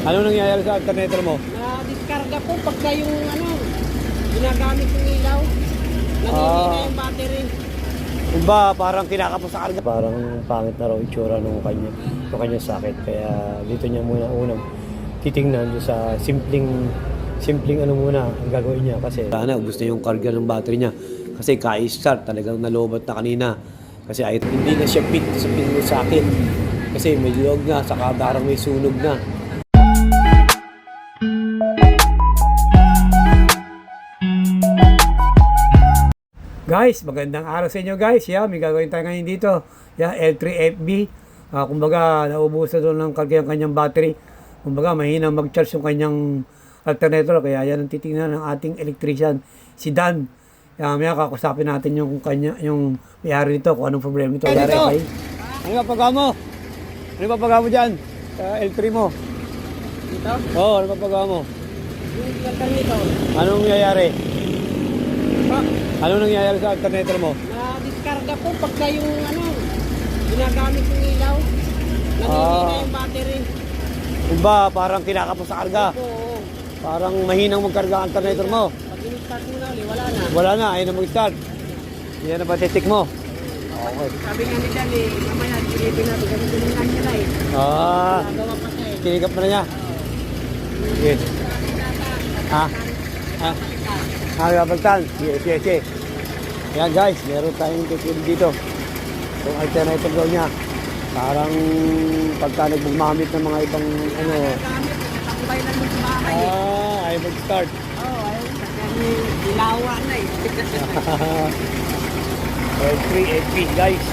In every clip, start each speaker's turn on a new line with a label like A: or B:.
A: Ano nangyayari sa alternator mo?
B: Na-discarga po pagka yung ano, ginagamit yung ilaw. Nangingi
A: Ah.
B: na yung battery.
A: Ba, parang kinakapos sa karga. Parang pangit na raw itsura nung kanya, nung kanya sakit. Kaya dito niya muna unang titingnan doon sa simpleng simpleng ano muna ang gagawin niya kasi sana gusto yung karga ng battery niya kasi ka-start talagang nalobat na kanina kasi ay hindi na siya fit sa pinuro sa akin kasi may log na saka darang may sunog na Guys, magandang araw sa inyo guys. Yeah, may gagawin tayo ngayon dito. Yeah, L3FB. Ah, kumbaga, naubusan doon ng karga yung kanyang battery. Kumbaga, mahina mag-charge yung kanyang alternator. Kaya yan ang titingnan ng ating electrician, si Dan. Kaya maya kakusapin natin yung kanya, yung may-ari nito, kung anong problema ito.
B: Ay,
A: May-ari
B: dito.
A: Ano ba pagka mo? Ano ba pagka mo dyan? Sa L3 mo?
B: Dito,
A: Oo, oh, ano ba pagka mo?
B: yung nito.
A: Anong nangyayari?
B: Pa,
A: Ano nangyayari sa alternator mo?
B: na-discarga po pagka yung ano, ginagamit yung ilaw. Nangingi
A: Ah.
B: na yung battery.
A: Ba, parang kinakapos sa karga.
B: Oo.
A: Parang mahinang magkarga ang alternator mo.
B: Pag in-start mo na ulit, wala na.
A: Wala na, ayaw na mag-start. Yan na ba titik mo? Okay.
B: Sabi nga ni Dan eh, mamaya, silipin natin. Yung lang nila eh.
A: Ah,
B: Nagawa pa siya eh.
A: kinikap na niya. Sige. Ah, ah, ah, kapagtan. Sige, sige, sige. Yan guys, meron tayong titik dito. Yung alternator daw niya. Parang pagka nagbumamit ng mga ibang ano, ah, ayaw mag-start.
B: Oo, oh. Kasi ilawa na eh.
A: L3, LP guys.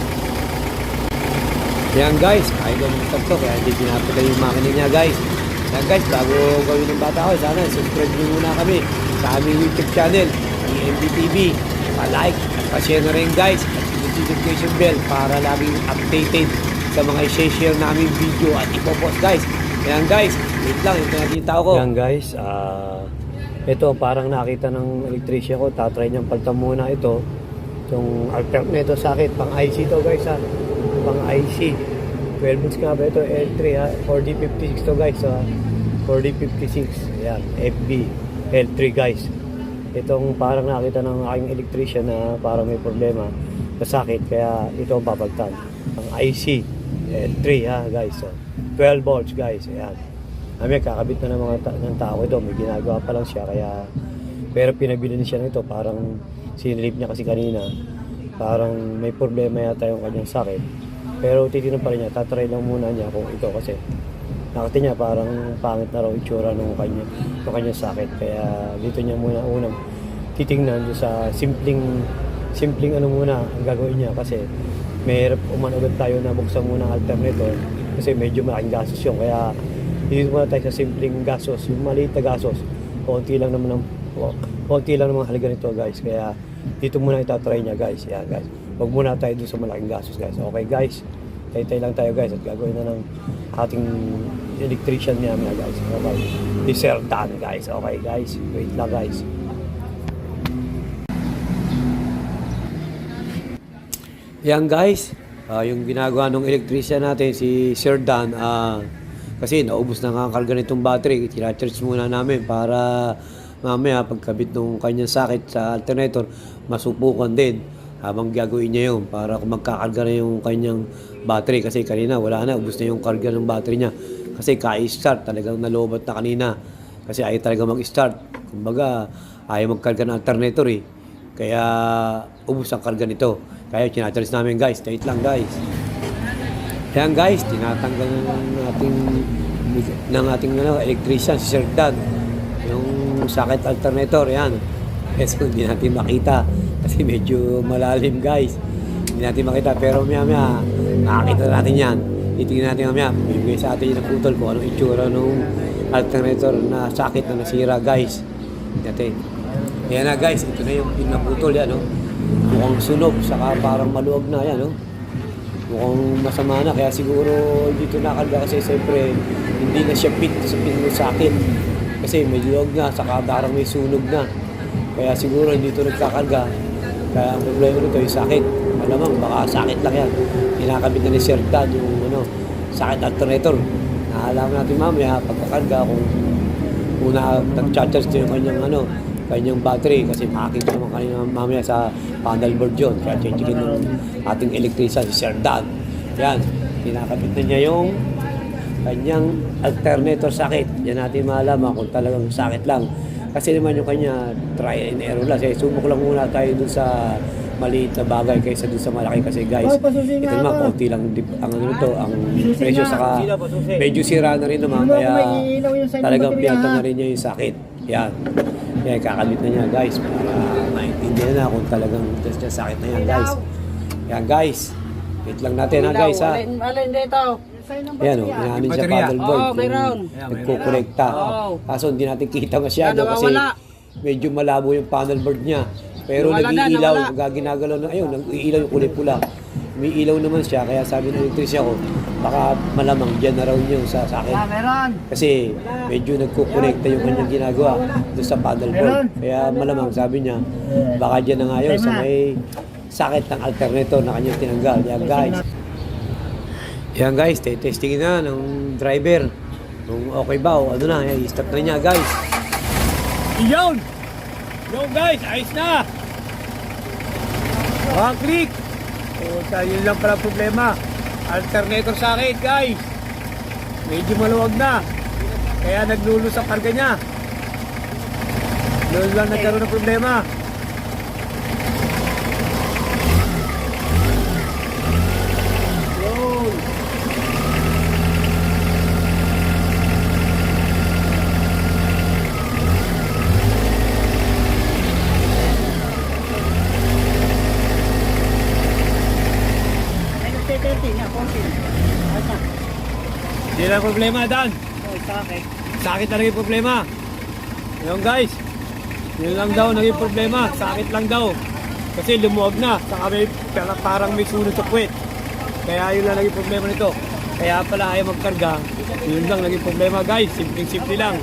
A: Yan guys, mag-start to kaya hindi pinapatay yung makina niya guys. Yan guys, bago gawin ng bata ko, sana subscribe nyo muna kami sa aming YouTube channel, ang MBTV. Pa-like at pa-share na rin guys at notification bell para laging updated sa mga i-share namin video at ipopost guys. Yan guys, wait lang, ito tao ko. Yan guys, ah... ito, parang nakita ng electrician ko, tatry niyang palta muna ito. Itong alternator sa akin, pang IC to guys ha. Pang IC. 12 volts nga ba ito? L3 ha. 4D56 to guys ha. 4D56. Ayan, FB. L3 guys. Itong parang nakita ng aking electrician na parang may problema sa sakit. Kaya ito ang papagtan. Pang IC. L3 ha guys. So, 12 volts guys. Ayan. Kami kakabit na ng mga ta- ng tao ito. May ginagawa pa lang siya. Kaya pero pinabili na siya nito. Parang sinilip niya kasi kanina. Parang may problema yata yung kanyang sakit. Pero titignan pa rin niya. Tatry lang muna niya kung ito kasi nakati niya parang pangit na raw itsura ng kanya, ng kanyang sakit. Kaya dito niya muna unang titingnan doon sa simpleng simpleng ano muna ang gagawin niya kasi may hirap umano ulit tayo na buksan muna ang alternator kasi medyo malaking gastos yun. Kaya dito muna tayo sa simpleng gastos, yung maliit na gastos. Konti lang naman ang konti lang naman halaga nito guys. Kaya dito muna itatry niya guys. Yan guys. Huwag muna tayo dun sa malaking gastos guys. Okay guys. Tay-tay lang tayo guys at gagawin na ng ating electrician niya mga guys. Okay. Si Sir Dan guys. Okay guys. Wait lang guys. Yan guys, ah, yung ginagawa ng electrician natin si Sir Dan, ah, kasi naubos na nga ang karga nitong battery, tinacharge muna namin para mamaya pagkabit ng kanyang sakit sa alternator, masupukan din habang gagawin niya yun para magkakarga na yung kanyang battery kasi kanina wala na, ubos na yung karga ng battery niya kasi ka-start talagang nalobat na kanina kasi ayaw talaga mag-start kumbaga ayaw magkarga ng alternator eh kaya ubos ang karga nito. Kaya tinatalis namin guys. Wait lang guys. Kaya guys, tinatanggal ng ating ng ating ano, electrician, si Sir Dan. Yung sakit alternator, yan. Kasi hindi natin makita. Kasi medyo malalim guys. Hindi natin makita. Pero maya maya, nakakita natin yan. Titingnan natin mamaya. Bibigay sa atin yung putol kung anong itsura nung alternator na sakit na nasira guys. Dati. Yan na guys, ito na yung pinaputol yan, no? Mukhang sunog, saka parang maluwag na yan, no? Mukhang masama na, kaya siguro dito nakalga kasi siyempre hindi na siya fit sa pinuro sa akin. Kasi may luwag na, saka parang may sunog na. Kaya siguro hindi ito nagkakarga. Kaya ang problema nito yung sakit. Malamang baka sakit lang yan. Kinakabit na ni Sir Dad yung ano, sakit alternator. Naalaman natin mamaya pagkakarga kung una nag-charge yung kanyang ano, kanyang battery kasi makakita naman kanina mamaya sa panel board yun. Kaya checkin ng ating electrician, si Sir Dan. Yan, kinakabit na niya yung kanyang alternator sakit. Yan natin malaman kung talagang sakit lang. Kasi naman yung kanya try and error lang. Kasi sumok lang muna tayo dun sa maliit na bagay kaysa dun sa malaki. Kasi guys ito naman konti lang dip- ang ano nito ang presyo saka medyo sira na rin naman. Kaya talagang piyata na rin niya yung sakit. Yan. Kaya kakabit na niya guys para maintindihan na kung talagang just niya sakit na yan guys. Yan guys. Wait lang natin ha guys ha.
B: alin dito. Sign ng
A: yan o,
B: baterya.
A: inanin sa
C: Baterya.
A: paddle board
B: Oo,
A: kung
B: mayroon.
A: nagkukolekta.
B: Oo.
A: Kaso hindi natin kita masyado
B: Yan,
A: kasi
B: nawawala.
A: medyo malabo yung panel board niya. Pero
B: Nawala na,
A: nag-iilaw, pag ginagalaw na, ayun, nag-iilaw yung kulay pula. May ilaw naman siya, kaya sabi ng elektrisya ko, baka malamang dyan na raw yun sa, sa akin.
B: Ah, meron.
A: Kasi medyo nagkukonekta yung kanyang ginagawa doon sa paddle board. Kaya malamang sabi niya, baka dyan na nga yun sa may sakit ng alternator na kanyang tinanggal. Yan guys. Yan guys, testingin na ng driver. Kung okay ba o ano na, yan, i-start na niya guys. Iyon! Yo guys, ayos na! One click! O, yun lang pala problema. Alternator sa akin guys. Medyo maluwag na. Kaya naglulus ang karga niya. Doon lang nagkaroon ng problema. Yun.
B: Ay, nagtitenti niya, konti. Ayos na.
A: Hindi lang problema, Dan.
B: Ay, sakit.
A: Sakit na naging problema. Yun guys. Yun lang daw naging problema. Sakit lang daw. Kasi lumuwag na. Saka may, para- parang may sunod sa puwet. Kaya yun lang naging problema nito. Kaya pala ayaw magkarga. Yun lang naging problema guys. Simpleng-simple lang.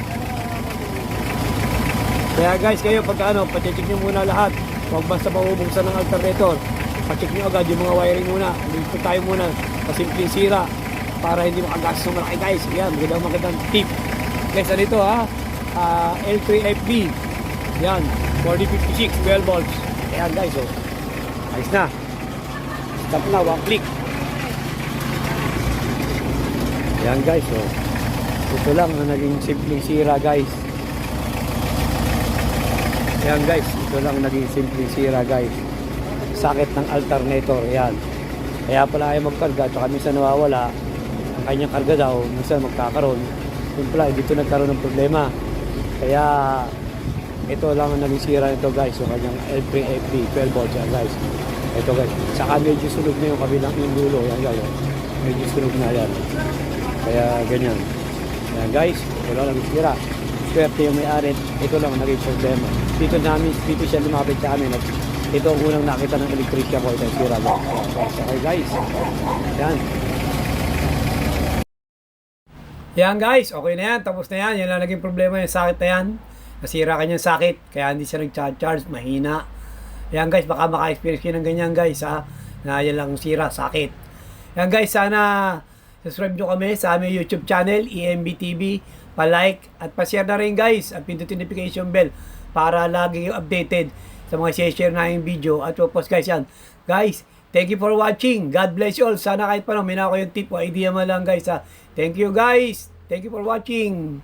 A: Kaya guys, kayo pagka ano, pacheck nyo muna lahat. Huwag basta maubuksan ng alternator. Pacheck nyo agad yung mga wiring muna. Dito tayo muna. Pasimpleng sira. Para hindi makagastos ng malaki guys. Yan, magandang magandang tip. Guys, ano ito ha? Ah, L3FB. Yan, 4056, 12 volts. Ayan guys, oh. Ayos na. Stop na, one click. Ayan guys, oh. Ito lang na naging simpleng sira guys. Ayan guys, ito lang naging simpleng sira guys. Sakit ng alternator, ayan. Kaya pala ay magkarga, tsaka minsan nawawala. Ang kanyang karga daw, minsan magkakaroon. Yun dito nagkaroon ng problema. Kaya ito lang ang naging nito guys, yung kanyang L3FB 12 volts yan guys. Ito guys, saka medyo sunog na yung kabilang yung dulo, yan guys. Medyo sunog na yan. Kaya ganyan. Yan guys, ito lang naging sira. Swerte yung may-ari, ito lang ang naging problema. Dito namin, dito siya lumapit sa amin ito ang unang nakita ng electrician ko, ito sira guys. Okay guys, yan. Yan guys, okay na yan, tapos na yan. Yan lang naging problema yung sakit na yan. Nasira kanyang sakit, kaya hindi siya nag-charge, mahina. Yan guys, baka maka-experience kayo ng ganyan guys ha. Na yan lang sira, sakit. Yan guys, sana subscribe nyo kami sa aming YouTube channel, EMB TV. Pa-like at pa-share na rin guys at pindutin notification bell para lagi updated sa mga share na yung video at post guys yan. Guys, thank you for watching. God bless you all. Sana kahit paano may na ako yung tip o idea mo lang guys ha. Thank you guys. Thank you for watching.